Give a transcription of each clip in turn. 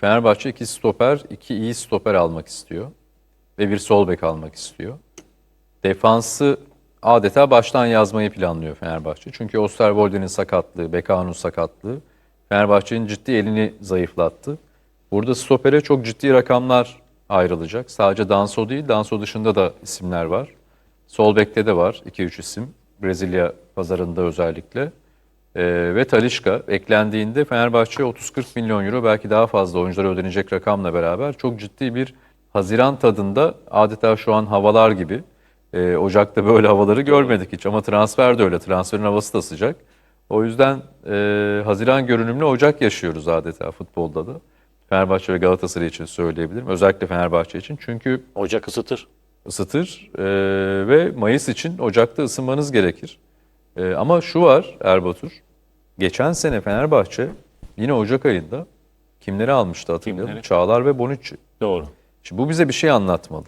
Fenerbahçe iki stoper, iki iyi stoper almak istiyor. Ve bir sol bek almak istiyor. Defansı adeta baştan yazmayı planlıyor Fenerbahçe. Çünkü Osterwolde'nin sakatlığı, Bekao'nun sakatlığı Fenerbahçe'nin ciddi elini zayıflattı. Burada stopere çok ciddi rakamlar ayrılacak. Sadece Danso değil, Danso dışında da isimler var. Sol bekte de var 2-3 isim. Brezilya pazarında özellikle. Ee, ve Talişka eklendiğinde Fenerbahçe 30-40 milyon euro belki daha fazla oyunculara ödenecek rakamla beraber çok ciddi bir Haziran tadında adeta şu an havalar gibi. Ee, Ocak'ta böyle havaları görmedik hiç ama transfer de öyle. Transferin havası da sıcak. O yüzden e, Haziran görünümlü Ocak yaşıyoruz adeta futbolda da. Fenerbahçe ve Galatasaray için söyleyebilirim. Özellikle Fenerbahçe için. Çünkü Ocak ısıtır. ısıtır e, ve Mayıs için Ocak'ta ısınmanız gerekir. E, ama şu var Erbatur, geçen sene Fenerbahçe yine Ocak ayında kimleri almıştı hatırlayalım? Kimleri? Çağlar ve Bonucci. Doğru. Şimdi bu bize bir şey anlatmalı.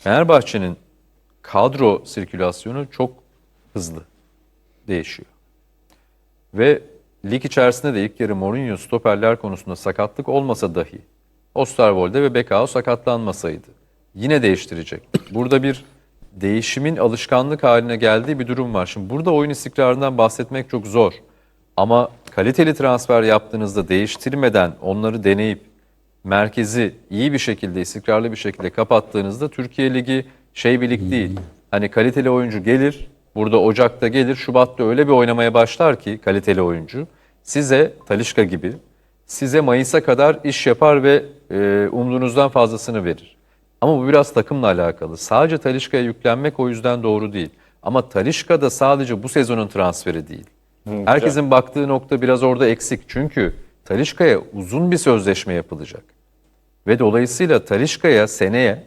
Fenerbahçe'nin kadro sirkülasyonu çok hızlı değişiyor. Ve lig içerisinde de ilk yarı Mourinho stoperler konusunda sakatlık olmasa dahi Osterwolde ve Bekao sakatlanmasaydı yine değiştirecek. Burada bir değişimin alışkanlık haline geldiği bir durum var. Şimdi burada oyun istikrarından bahsetmek çok zor. Ama kaliteli transfer yaptığınızda değiştirmeden onları deneyip merkezi iyi bir şekilde, istikrarlı bir şekilde kapattığınızda Türkiye Ligi şey bir lig değil. Hani kaliteli oyuncu gelir, burada Ocak'ta gelir, Şubat'ta öyle bir oynamaya başlar ki kaliteli oyuncu size Talişka gibi size Mayıs'a kadar iş yapar ve e, umduğunuzdan fazlasını verir. Ama bu biraz takımla alakalı. Sadece Talişka'ya yüklenmek o yüzden doğru değil. Ama Talişka da sadece bu sezonun transferi değil. Herkesin baktığı nokta biraz orada eksik. Çünkü Talişka'ya uzun bir sözleşme yapılacak. Ve dolayısıyla Talişka'ya seneye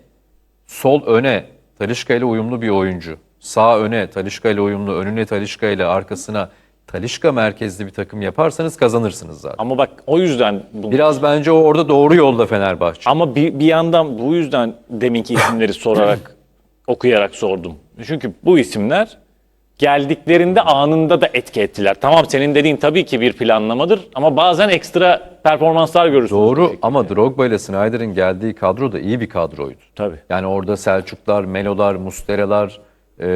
sol öne Talişka ile uyumlu bir oyuncu, sağ öne Talişka ile uyumlu, önüne Talişka ile arkasına Talişka merkezli bir takım yaparsanız kazanırsınız zaten. Ama bak o yüzden bu, Biraz bence o orada doğru yolda Fenerbahçe. ama bir, bir yandan bu yüzden deminki isimleri sorarak okuyarak sordum. Çünkü bu isimler geldiklerinde anında da etki ettiler. Tamam senin dediğin tabii ki bir planlamadır ama bazen ekstra performanslar görürsünüz. Doğru ama Drogba ile Snyder'in geldiği kadro da iyi bir kadroydu. Tabii. Yani orada Selçuklar, Melo'lar, Mustera'lar, e,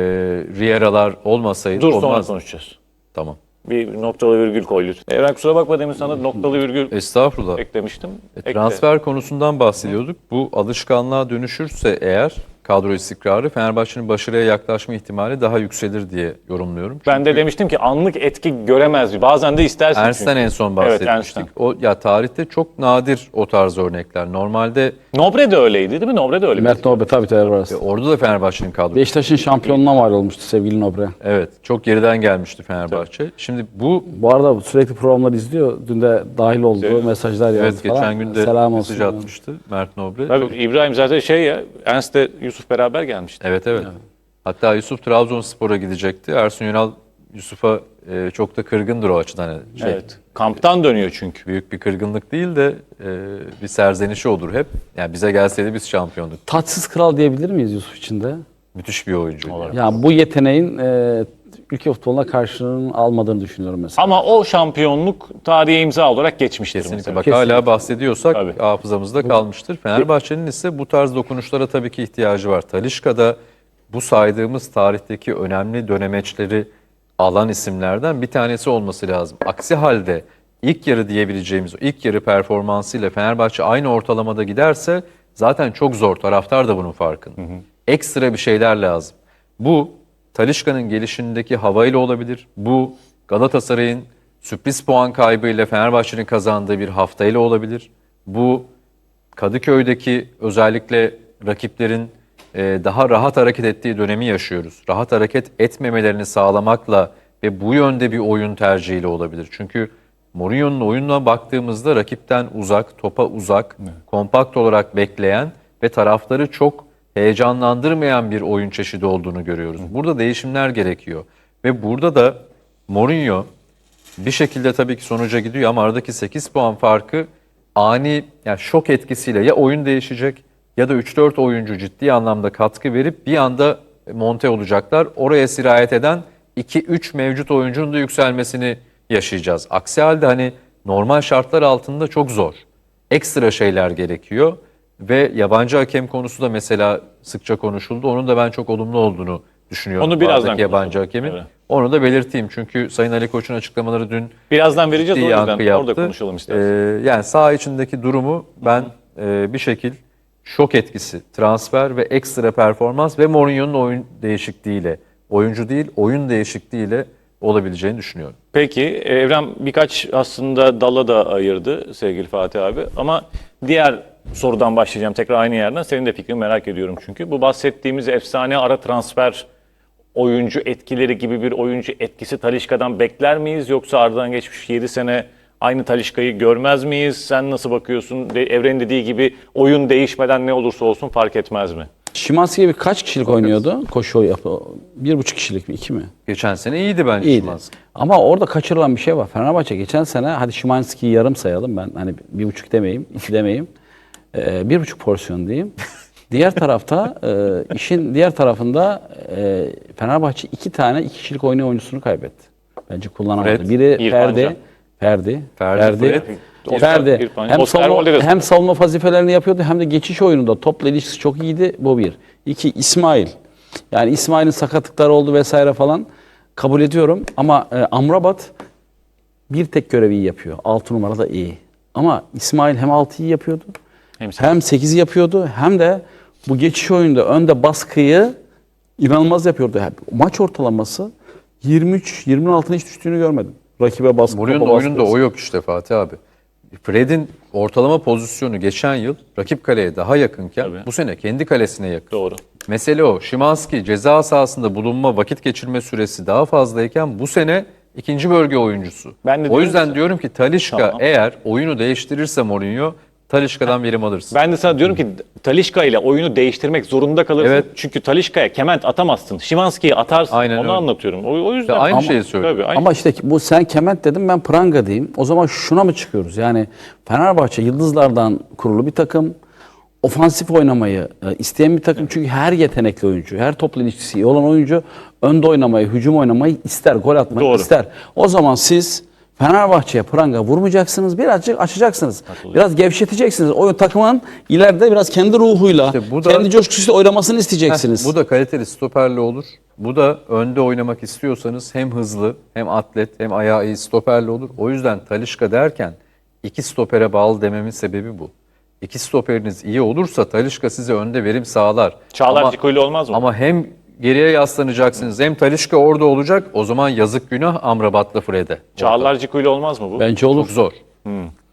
Riera'lar olmasaydı Dur sonra olmaz. konuşacağız. Tamam. Bir noktalı virgül koy lütfen. Evren kusura bakma demin sana noktalı virgül Estağfurullah. eklemiştim. Ekle. Transfer konusundan bahsediyorduk. Bu alışkanlığa dönüşürse eğer kadro istikrarı Fenerbahçe'nin başarıya yaklaşma ihtimali daha yükselir diye yorumluyorum. Ben de demiştim ki anlık etki göremez. Bazen de istersin Ernst'ten çünkü. en son Evet, bahsetmiştik. Ernst'ten. o ya tarihte çok nadir o tarz örnekler. Normalde Nobre de öyleydi değil mi? Nobre de öyle. Mert Nobre tabii tabii orası. orada da Fenerbahçe'nin kadrosu Beşiktaş'ın şampiyonluğuna mal olmuştu sevgili Nobre. Evet, çok geriden gelmişti Fenerbahçe. Şimdi bu Bu arada sürekli programları izliyor. Dün de dahil olduğu mesajlar yazdı evet falan. geçen gün de Selam mesaj olsun. atmıştı Mert Nobre. Tabii Çok- İbrahim zaten şey ya Ernst de Yusuf beraber gelmişti. evet evet. Hatta Yusuf Trabzonspor'a gidecekti. Ersun Yanal Yusuf'a e, çok da kırgındır o açıdan. Hani Şey, Evet. Kamptan dönüyor çünkü. Büyük bir kırgınlık değil de e, bir serzenişi olur hep. Yani bize gelseydi biz şampiyonduk. Taçsız kral diyebilir miyiz Yusuf için de? Müthiş bir oyuncu. Yani. Ya bu yeteneğin e, ülke futboluna karşılığını almadığını düşünüyorum mesela. Ama o şampiyonluk tarihe imza olarak geçmiştir Kesinlikle. mesela. Bak Kesinlikle. hala bahsediyorsak Tabii. hafızamızda kalmıştır. Fenerbahçe'nin ise bu tarz dokunuşlara tabii ki ihtiyacı var. Talişka'da bu saydığımız tarihteki önemli dönemeçleri alan isimlerden bir tanesi olması lazım. Aksi halde ilk yarı diyebileceğimiz o ilk yarı performansıyla Fenerbahçe aynı ortalamada giderse zaten çok zor. Taraftar da bunun farkında. Ekstra bir şeyler lazım. Bu Talişka'nın gelişindeki havayla olabilir. Bu Galatasaray'ın sürpriz puan kaybıyla Fenerbahçe'nin kazandığı bir haftayla olabilir. Bu Kadıköy'deki özellikle rakiplerin e, daha rahat hareket ettiği dönemi yaşıyoruz. Rahat hareket etmemelerini sağlamakla ve bu yönde bir oyun tercihiyle olabilir. Çünkü Mourinho'nun oyununa baktığımızda rakipten uzak, topa uzak, kompakt olarak bekleyen ve tarafları çok heyecanlandırmayan bir oyun çeşidi olduğunu görüyoruz. Burada değişimler gerekiyor. Ve burada da Mourinho bir şekilde tabii ki sonuca gidiyor ama aradaki 8 puan farkı ani yani şok etkisiyle ya oyun değişecek ya da 3-4 oyuncu ciddi anlamda katkı verip bir anda monte olacaklar. Oraya sirayet eden 2-3 mevcut oyuncunun da yükselmesini yaşayacağız. Aksi halde hani normal şartlar altında çok zor. ekstra şeyler gerekiyor. Ve yabancı hakem konusu da mesela sıkça konuşuldu. Onun da ben çok olumlu olduğunu düşünüyorum. Onu birazdan yabancı konuşalım. hakemin. Evet. Onu da belirteyim çünkü Sayın Ali Koç'un açıklamaları dün Birazdan vereceğiz o yüzden yaptı. orada konuşalım Ee, istersen. yani saha içindeki durumu ben e, bir şekil şok etkisi, transfer ve ekstra performans ve Mourinho'nun oyun değişikliğiyle, oyuncu değil oyun değişikliğiyle olabileceğini düşünüyorum. Peki Evren birkaç aslında dala da ayırdı sevgili Fatih abi ama diğer sorudan başlayacağım tekrar aynı yerden. Senin de fikrini merak ediyorum çünkü. Bu bahsettiğimiz efsane ara transfer oyuncu etkileri gibi bir oyuncu etkisi Talişka'dan bekler miyiz? Yoksa aradan geçmiş 7 sene aynı Talişka'yı görmez miyiz? Sen nasıl bakıyorsun? De, Evren'in dediği gibi oyun değişmeden ne olursa olsun fark etmez mi? Şimanski gibi kaç kişilik oynuyordu? Koşu yapı. Bir buçuk kişilik mi? iki mi? Geçen sene iyiydi bence İyiydi. Szymański. Ama orada kaçırılan bir şey var. Fenerbahçe geçen sene hadi Şimanski'yi yarım sayalım ben hani bir buçuk demeyeyim, iki demeyeyim. Ee, bir buçuk porsiyon diyeyim. Diğer tarafta e, işin diğer tarafında e, Fenerbahçe iki tane iki kişilik oynayan oyuncusunu kaybetti. Bence kullanamadı. Fred, Biri Ferdi. Ferdi, Ferdi, Ferdi, Fred. Ferdi. Hem savunma, hem savunma vazifelerini yapıyordu hem de geçiş oyununda topla ilişkisi çok iyiydi. Bu bir. İki İsmail. Yani İsmail'in sakatlıkları oldu vesaire falan kabul ediyorum ama e, Amrabat bir tek görevi iyi yapıyor. 6 numara da iyi. Ama İsmail hem 6'yı yapıyordu Hem hem 8'i yapıyordu hem de bu geçiş oyunda önde baskıyı inanılmaz yapıyordu. Yani maç ortalaması 23 20'nin altına hiç düştüğünü görmedim. Rakibe baskı. Mourinho'nun oyununda o yok işte Fatih abi. Fred'in ortalama pozisyonu geçen yıl rakip kaleye daha yakınken Tabii. bu sene kendi kalesine yakın. Doğru. Mesele o. Şimanski ceza sahasında bulunma, vakit geçirme süresi daha fazlayken bu sene ikinci bölge oyuncusu. Ben de o diyorum yüzden ki- diyorum ki Talişka Tamam. eğer oyunu değiştirirse Mourinho Talişka'dan verim alırsın. Ben de sana diyorum ki Talişka ile oyunu değiştirmek zorunda kalırsın. Evet. Çünkü Talişka'ya kement atamazsın. Şimanski'yi atarsın. Aynen Onu öyle. anlatıyorum. O, o yüzden Ya aynı Ama- şeyi söylüyorum. Tabii, aynı. Ama işte bu sen Kement dedim ben Pranga diyeyim. O zaman şuna mı çıkıyoruz? Yani Fenerbahçe yıldızlardan kurulu bir takım. Ofansif oynamayı e, isteyen bir takım. Çünkü her yetenekli oyuncu, her topla ilişkisi iyi olan oyuncu önde oynamayı, hücum oynamayı ister, gol atmayı Doğru. ister. O zaman siz Fenerbahçe'ye pranga vurmayacaksınız. Birazcık açacaksınız. Biraz gevşeteceksiniz. O takımın ileride biraz kendi ruhuyla, İşte bu da- kendi coşkusuyla oynamasını isteyeceksiniz. Bu da kaliteli stoperli olur. Bu da önde oynamak istiyorsanız hem hızlı hem atlet hem ayağı iyi stoperli olur. O yüzden Talişka derken iki stopere bağlı dememin sebebi bu. İki stoperiniz iyi olursa Talişka size önde verim sağlar. Çağlar Ama- Ciko ile olmaz mı? Ama hem geriye yaslanacaksınız hem Talişka orada olacak. O zaman yazık günah Amrabat'la Fred'e. Çağlar ile olmaz mı bu? Bence olur. Çok zor.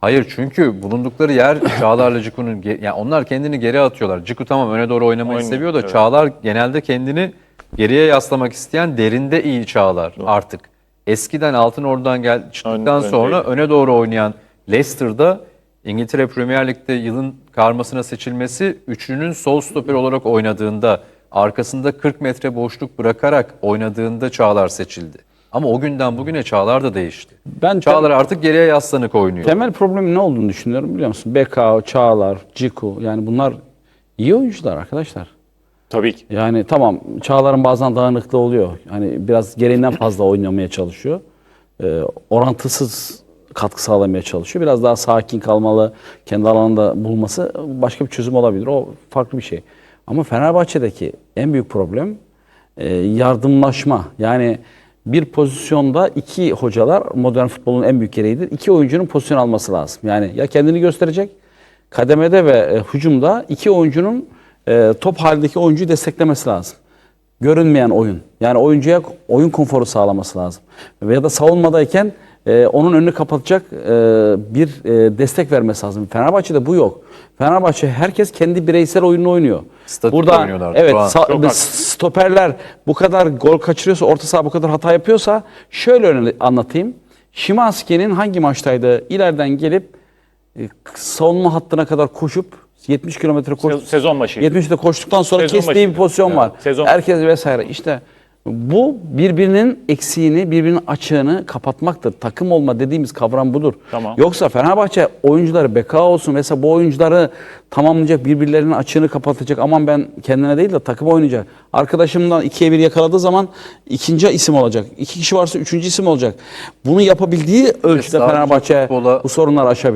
Hayır çünkü bulundukları yer Çağlar'la Ciku'nun yani onlar kendini geri atıyorlar. Ciku tamam öne doğru oynamayı Oynuyor, seviyor da evet. Çağlar genelde kendini geriye yaslamak isteyen derinde iyi Çağlar artık. Eskiden altın oradan gel çıktıktan Ön- sonra öndeydi. öne doğru oynayan Leicester'da İngiltere Premier Lig'de yılın karmasına seçilmesi üçlünün sol stoper olarak oynadığında arkasında 40 metre boşluk bırakarak oynadığında Çağlar seçildi. Ama o günden bugüne Çağlar da değişti. Ben Çağlar artık geriye yaslanık oynuyor. Temel problemin ne olduğunu düşünüyorum biliyor musun? Bekao, Çağlar, Ciku yani bunlar iyi oyuncular arkadaşlar. Tabii ki. Yani tamam Çağlar'ın bazen dağınıklığı oluyor. Hani biraz gereğinden fazla oynamaya çalışıyor. Ee, orantısız katkı sağlamaya çalışıyor. Biraz daha sakin kalmalı, kendi alanında bulması başka bir çözüm olabilir. O farklı bir şey. Ama Fenerbahçe'deki en büyük problem e, yardımlaşma. Yani bir pozisyonda iki hocalar modern futbolun en büyük gereğidir. İki oyuncunun pozisyon alması lazım. Yani ya kendini gösterecek kademede ve e, hücumda iki oyuncunun e, top halindeki oyuncuyu desteklemesi lazım. Görünmeyen oyun. Yani oyuncuya oyun konforu sağlaması lazım. Ya da savunmadayken e, onun önünü kapatacak e, bir e, destek vermesi lazım. Fenerbahçe'de bu yok. Fenerbahçe herkes kendi bireysel oyununu oynuyor. Statük oynuyorlar Evet, stoperler bu kadar gol kaçırıyorsa, orta saha bu kadar hata yapıyorsa şöyle anlatayım. Şimanski'nin hangi maçtaydı? İleriden gelip e, savunma hattına kadar koşup 70 kilometre koş. Se- sezon başıydı. 70'te koştuktan sonra Sezon kestiği başıydı. bir pozisyon Evet, var. sezon- Herkes vesaire. İşte bu birbirinin eksiğini, birbirinin açığını kapatmaktır. Takım olma dediğimiz kavram budur. Tamam. Yoksa Fenerbahçe oyuncuları beka olsun mesela bu oyuncuları tamamlayacak, birbirlerinin açığını kapatacak. Aman ben kendine değil de takım oynayacak. Arkadaşımdan ikiye bir yakaladığı zaman ikinci isim olacak. İki kişi varsa üçüncü isim olacak. Bunu yapabildiği ölçüde Fenerbahçe bu sorunları aşabilir.